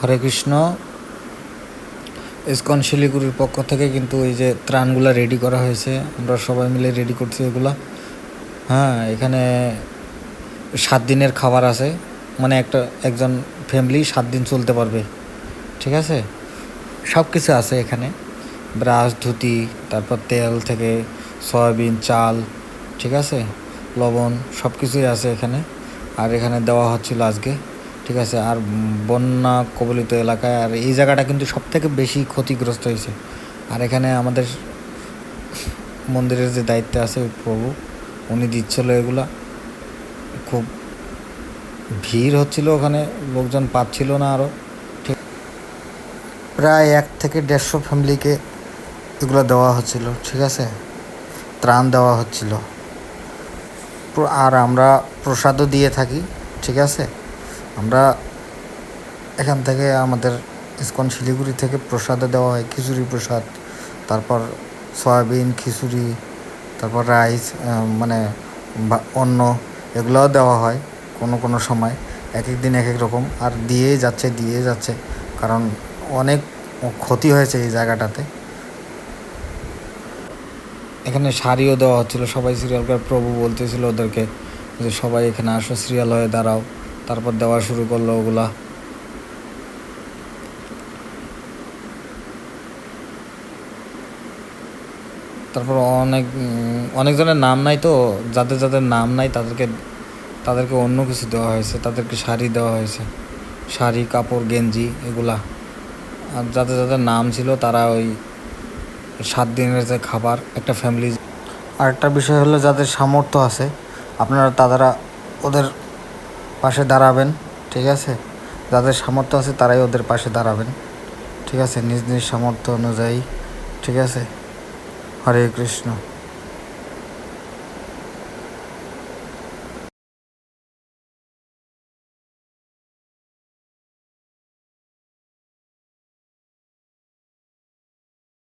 হরে Krishna. ISKCON শিলিগুড়ির পক্ষ থেকে কিন্তু এই যে ত্রাণগুলো রেডি করা হয়েছে, আমরা সবাই মিলে রেডি করছি এগুলা। হ্যাঁ এখানে সাত দিনের খাবার আছে মানে একটা, একজন ফ্যামিলি সাত দিন চলতে পারবে, ঠিক আছে? সব কিছু আছে এখানে। ব্রাশ, ধুতি, তারপর তেল থেকে সয়াবিন, চাল, ঠিক আছে? লবণ সব কিছুই আছে এখানে। আর এখানে দেওয়া হচ্ছিল আজকে। ঠিক আছে, আর বন্যা কবলিত এলাকায়, আর এই জায়গাটা কিন্তু সব থেকে বেশি ক্ষতিগ্রস্ত হয়েছে। আর এখানে আমাদের মন্দিরের যে দায়িত্ব আছে প্রভু, উনি দিচ্ছিল এগুলা। খুব ভিড় হচ্ছিল ওখানে, লোকজন পাচ্ছিল না আরও ঠিক প্রায় এক থেকে দেড়শো ফ্যামিলিকে এগুলো দেওয়া হচ্ছিল, ঠিক আছে? ত্রাণ দেওয়া হচ্ছিল। আর আমরা প্রসাদও দিয়ে থাকি, ঠিক আছে? আমরা এখান থেকে আমাদের ইস্কন শিলিগুড়ি থেকে প্রসাদও দেওয়া হয়, খিচুড়ি প্রসাদ, তারপর সয়াবিন, খিচুড়ি, তারপর রাইস মানে অন্ন, এগুলোও দেওয়া হয় কোনো কোনো সময় এক এক দিন এক এক রকম। আর দিয়েই যাচ্ছে দিয়ে যাচ্ছে, কারণ অনেক ক্ষতি হয়েছে এই জায়গাটাতে। এখানে শাড়িও দেওয়া হচ্ছিল, সবাই সিরিয়াল প্রভু বলতেছিল ওদেরকে যে সবাই এখানে আসো সিরিয়াল হয়ে দাঁড়াও। তারপর দেওয়া শুরু করল ওগুলা। তারপর অনেক অনেকজনের নাম নাই তো, যাদের যাদের নাম নাই তাদেরকে তাদেরকে অন্য কিছু দেওয়া হয়েছে, তাদেরকে শাড়ি দেওয়া হয়েছে, শাড়ি, কাপড়, গেঞ্জি এগুলা। আর যাদের যাদের নাম ছিল তারা ওই সাত দিনের যে খাবার, একটা ফ্যামিলি আরেকটা বিষয় হলো যাদের সামর্থ্য আছে, আপনারা তারা ওদের পাশে দাঁড়াবেন, ঠিক আছে? যাদের সামর্থ্য আছে তারাই ওদের পাশে দাঁড়াবেন, ঠিক আছে? নিজ নিজ সামর্থ্য অনুযায়ী, ঠিক আছে? হরে কৃষ্ণ।